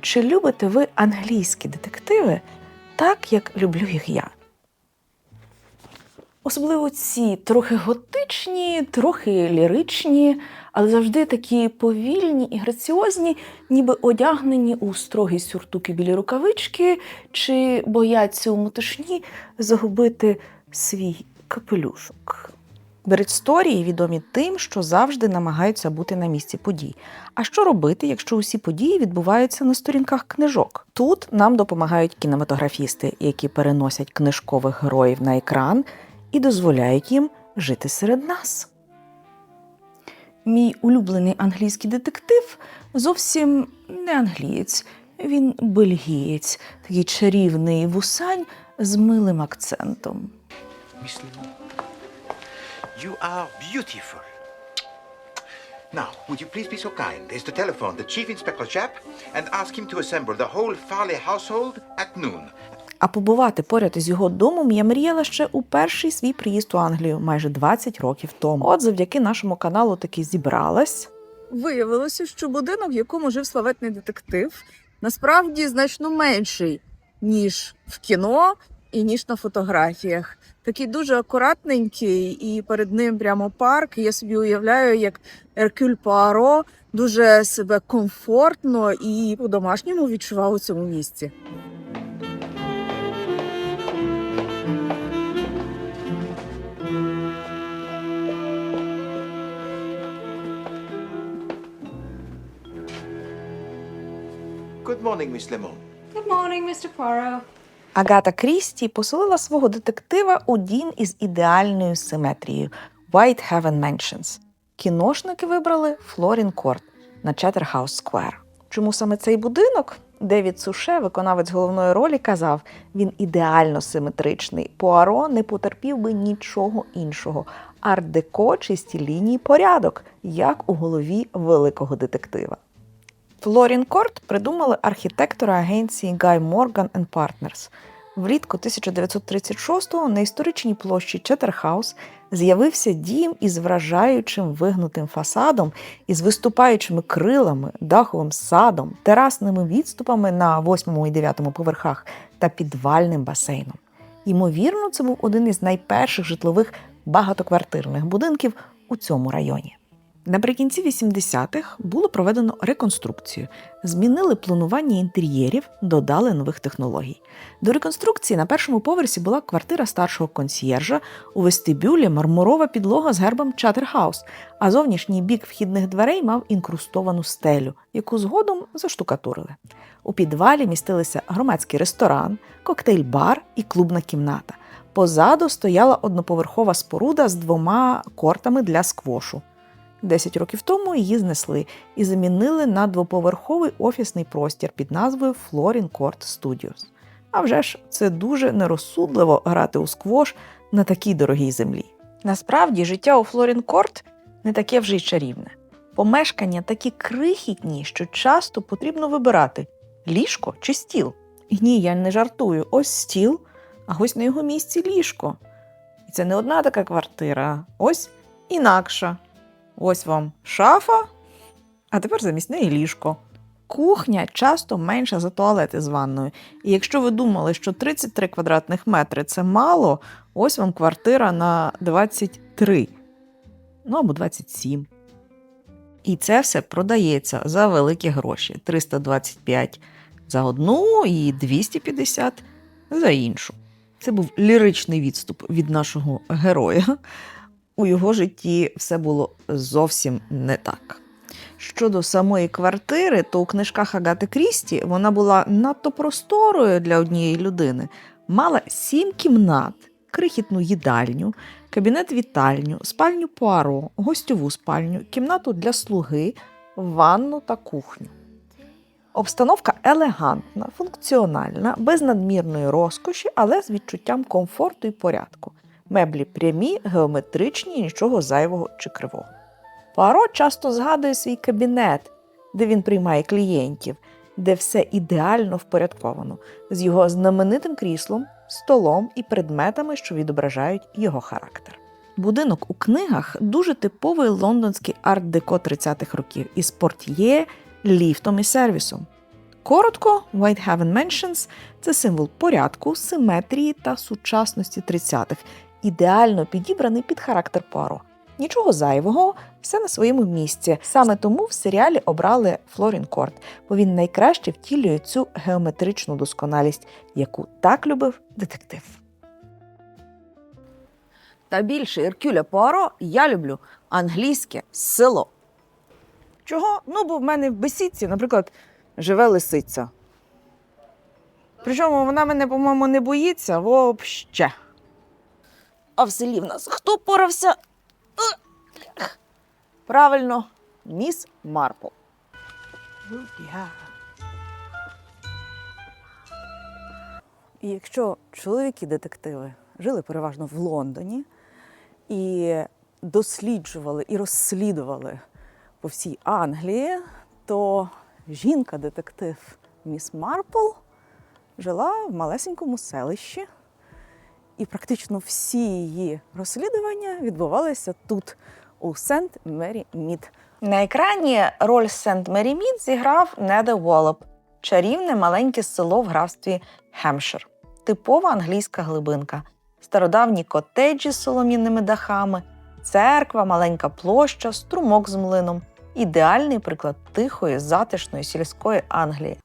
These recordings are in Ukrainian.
Чи любите ви англійські детективи так, як люблю їх я? Особливо ці трохи готичні, трохи ліричні, але завжди такі повільні і граціозні, ніби одягнені у строгі сюртуки білі рукавички, чи бояться у мотишні загубити свій капелюшок. Бередсторії відомі тим, що завжди намагаються бути на місці подій. А що робити, якщо усі події відбуваються на сторінках книжок? Тут нам допомагають кінематографісти, які переносять книжкових героїв на екран і дозволяють їм жити серед нас. Мій улюблений англійський детектив зовсім не англієць, він бельгієць, такий чарівний вусань з милим акцентом. Lemon, you are beautiful. Now, would you please be so kind as to telephone the Chief Inspector Chap and ask him to assemble the whole Farley household at noon? А побувати поряд із його домом я мріяла ще у перший свій приїзд у Англію майже 20 років тому. От завдяки нашому каналу таки зібралась. Виявилося, що будинок, в якому жив славетний детектив, насправді значно менший, ніж в кіно і ніж на фотографіях. Такий дуже акуратненький, і перед ним прямо парк. Я собі уявляю, як Еркюль Пуаро дуже себе комфортно і по-домашньому відчував у цьому місці. Good morning, Miss Lemon. Good morning, Mr. Poirot. Агата Крісті поселила свого детектива у дім із ідеальною симетрією White Heaven Mansions. Кіношники вибрали Флорін Корт на Чатерхаус Сквер. Чому саме цей будинок? Девід Суше, виконавець головної ролі, казав: він ідеально симетричний. Пуаро не потерпів би нічого іншого. Арт-деко, чисті лінії, порядок, як у голові великого детектива. Флорін Корт придумали архітектори агенції Guy Morgan Partners. Влітку 1936-го на історичній площі Четерхаус з'явився дім із вражаючим вигнутим фасадом, із виступаючими крилами, даховим садом, терасними відступами на 8 і 9 поверхах та підвальним басейном. Ймовірно, це був один із найперших житлових багатоквартирних будинків у цьому районі. Наприкінці 80-х було проведено реконструкцію, змінили планування інтер'єрів, додали нових технологій. До реконструкції на першому поверсі була квартира старшого консьєржа, у вестибюлі мармурова підлога з гербом Чатерхаус, а зовнішній бік вхідних дверей мав інкрустовану стелю, яку згодом заштукатурили. У підвалі містилися громадський ресторан, коктейль-бар і клубна кімната. Позаду стояла одноповерхова споруда з двома кортами для сквошу. Десять років тому її знесли і замінили на двоповерховий офісний простір під назвою Florin Court Studios. А вже ж це дуже нерозсудливо грати у сквош на такій дорогій землі. Насправді життя у Флорін Корт не таке вже й чарівне. Помешкання такі крихітні, що часто потрібно вибирати ліжко чи стіл. Ні, я не жартую. Ось стіл, а ось на його місці ліжко. І це не одна така квартира, ось інакша. Ось вам шафа, а тепер замість неї ліжко. Кухня часто менша за туалети з ванною. І якщо ви думали, що 33 квадратних метри це мало, ось вам квартира на 23, ну або 27. І це все продається за великі гроші: 325 за одну і 250 за іншу. Це був ліричний відступ від нашого героя. У його житті все було зовсім не так. Щодо самої квартири, то у книжках Агати Крісті вона була надто просторою для однієї людини. Мала сім кімнат, крихітну їдальню, кабінет-вітальню, спальню Пуаро, гостьову спальню, кімнату для слуги, ванну та кухню. Обстановка елегантна, функціональна, без надмірної розкоші, але з відчуттям комфорту і порядку. Меблі прямі, геометричні, нічого зайвого чи кривого. Пуаро часто згадує свій кабінет, де він приймає клієнтів, де все ідеально впорядковано, з його знаменитим кріслом, столом і предметами, що відображають його характер. Будинок у книгах дуже типовий лондонський арт-деко 30-х років із портьє, ліфтом і сервісом. Коротко, Whitehaven Mansions – це символ порядку, симетрії та сучасності 30-х, ідеально підібраний під характер Пуаро. Нічого зайвого, все на своєму місці. Саме тому в серіалі обрали Флорін Корт, бо він найкраще втілює цю геометричну досконалість, яку так любив детектив. Та більше Іркюля Пуаро я люблю англійське село. Чого? Ну, бо в мене в бесідці, наприклад, живе лисиця. Причому вона мене, по-моєму, не боїться вообще. А в селі в нас хто порався? Е, Правильно, міс Марпл. І якщо чоловіки-детективи жили переважно в Лондоні і досліджували і розслідували по всій Англії, то жінка-детектив міс Марпл жила в малесенькому селищі, і практично всі її розслідування відбувалися тут, у Сент Мері Мід. На екрані роль Сент Мері Мід зіграв Неде Волоп, чарівне маленьке село в графстві Хемшир. Типова англійська глибинка, стародавні котеджі з солом'яними дахами, церква, маленька площа, струмок з млином ідеальний приклад тихої, затишної сільської Англії.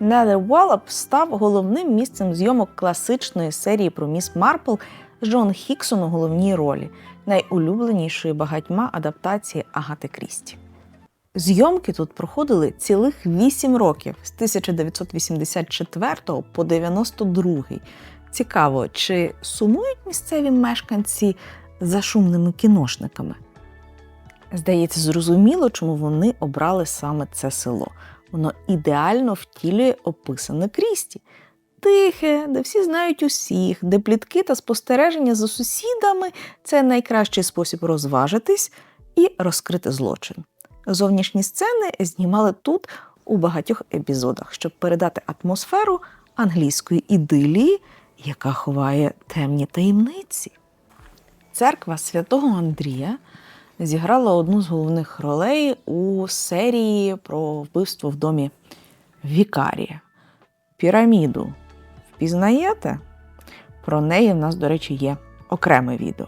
Волоп став головним місцем зйомок класичної серії про міс Марпл з Джон Хіксон у головній ролі найулюбленішої багатьма адаптації Агати Крісті. Зйомки тут проходили цілих 8 років з 1984 по 92. Цікаво, чи сумують місцеві мешканці за шумними кіношниками? Здається, зрозуміло, чому вони обрали саме це село. Воно ідеально втілює описане Крісті. Тихе, де всі знають усіх, де плітки та спостереження за сусідами це найкращий спосіб розважитись і розкрити злочин. Зовнішні сцени знімали тут у багатьох епізодах, щоб передати атмосферу англійської ідилії, яка ховає темні таємниці. Церква святого Андрія зіграла одну з головних ролей у серії про вбивство в домі Вікарія. Піраміду впізнаєте? Про неї в нас, до речі, є окреме відео.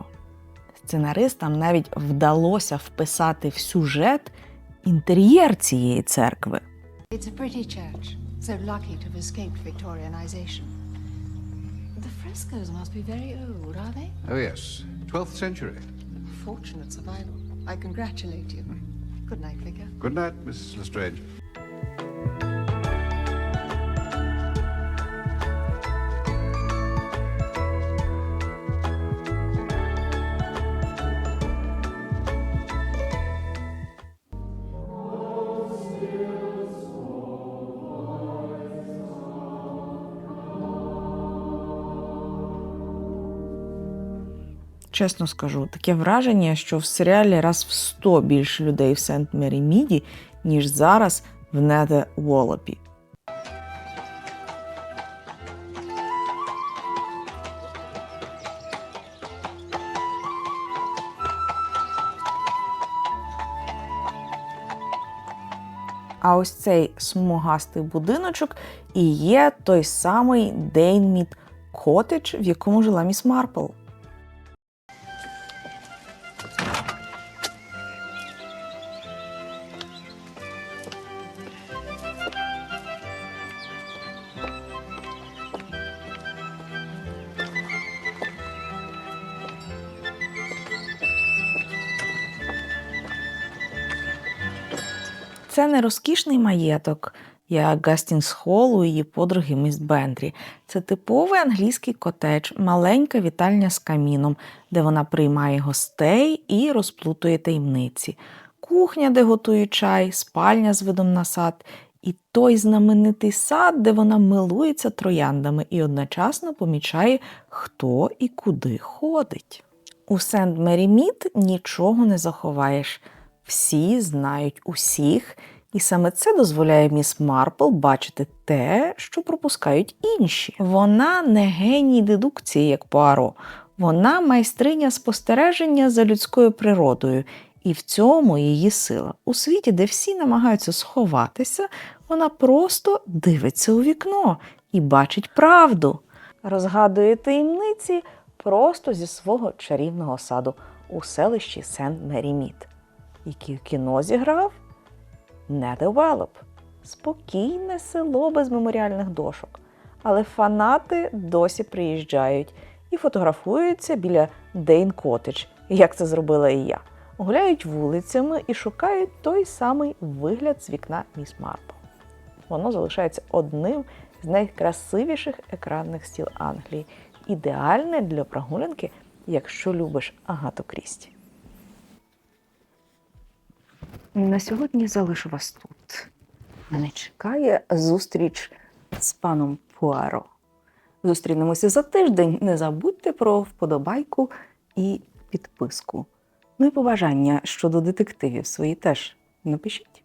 Сценаристам навіть вдалося вписати в сюжет інтер'єр цієї церкви. It's a pretty church, so lucky to have escaped Victorianization. The frescoes must be very old, are they? Oh, yes. 12th century. Fortunate survival. I congratulate you. Good night, Vicar. Good night, Mrs. Lestrange. Чесно скажу, таке враження, що в серіалі раз в 100 більше людей в Сент Мері Міді, ніж зараз в Неде Волопі. А ось цей смугастий будиночок і є той самий Дейнміт Котедж, в якому жила міс Марпл. Це не розкішний маєток, як Гастінгс Холл у її подруги міс Бентрі. Це типовий англійський котедж, маленька вітальня з каміном, де вона приймає гостей і розплутує таємниці. Кухня, де готує чай, спальня з видом на сад, і той знаменитий сад, де вона милується трояндами і одночасно помічає, хто і куди ходить. У Сент Мері Мід нічого не заховаєш. Всі знають усіх, і саме це дозволяє міс Марпл бачити те, що пропускають інші. Вона не геній дедукції, як Пуаро. Вона майстриня спостереження за людською природою, і в цьому її сила. У світі, де всі намагаються сховатися, Вона просто дивиться у вікно і бачить правду. Розгадує таємниці просто зі свого чарівного саду у селищі Сент-Мері-Мід, який в кіно зіграв Неде Велоп. Спокійне село без меморіальних дошок. Але фанати досі приїжджають і фотографуються біля Дейн Котедж, як це зробила і я. Гуляють вулицями і шукають той самий вигляд з вікна Міс Марпл. Воно залишається одним з найкрасивіших екранних стіл Англії, ідеальне для прогулянки, якщо любиш Агату Крісті. На сьогодні залишу вас тут. Мене чекає зустріч з паном Пуаро. Зустрінемося за тиждень. Не забудьте про вподобайку і підписку. Ну і побажання щодо детективів свої теж напишіть.